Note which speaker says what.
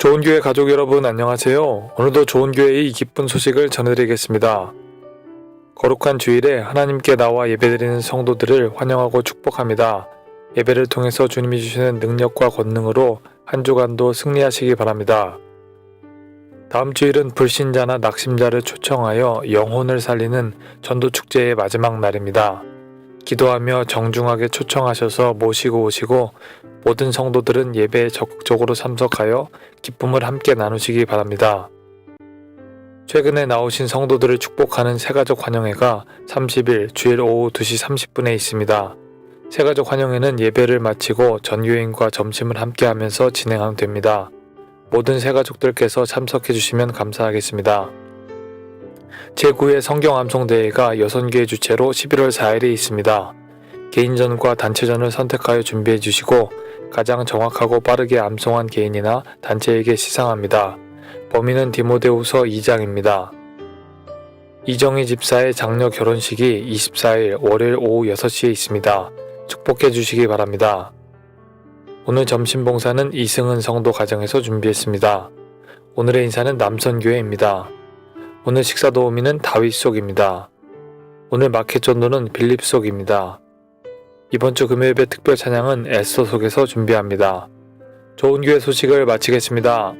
Speaker 1: 좋은 교회 가족 여러분 안녕하세요. 오늘도 좋은 교회의 이 기쁜 소식을 전해드리겠습니다. 거룩한 주일에 하나님께 나와 예배드리는 성도들을 환영하고 축복합니다. 예배를 통해서 주님이 주시는 능력과 권능으로 한 주간도 승리하시기 바랍니다. 다음 주일은 불신자나 낙심자를 초청하여 영혼을 살리는 전도 축제의 마지막 날입니다. 기도하며 정중하게 초청하셔서 모시고 오시고 모든 성도들은 예배에 적극적으로 참석하여 기쁨을 함께 나누시기 바랍니다. 최근에 나오신 성도들을 축복하는 새가족 환영회가 30일 주일 오후 2시 30분에 있습니다. 새가족 환영회는 예배를 마치고 전교인과 점심을 함께 하면서 진행하면 됩니다. 모든 새가족들께서 참석해 주시면 감사하겠습니다. 제9회 성경 암송대회가 여선교회 주최로 11월 4일에 있습니다. 개인전과 단체전을 선택하여 준비해 주시고 가장 정확하고 빠르게 암송한 개인이나 단체에게 시상합니다. 범위는 디모데후서 2장입니다. 이정희 집사의 장녀 결혼식이 24일 월요일 오후 6시에 있습니다. 축복해 주시기 바랍니다. 오늘 점심 봉사는 이승은 성도 가정에서 준비했습니다. 오늘의 인사는 남선교회입니다. 오늘 식사 도우미는 다윗 속입니다. 오늘 마켓 전도는 빌립 속입니다. 이번 주 금요일의 특별 찬양은 에스더 속에서 준비합니다. 좋은 교회 소식을 마치겠습니다.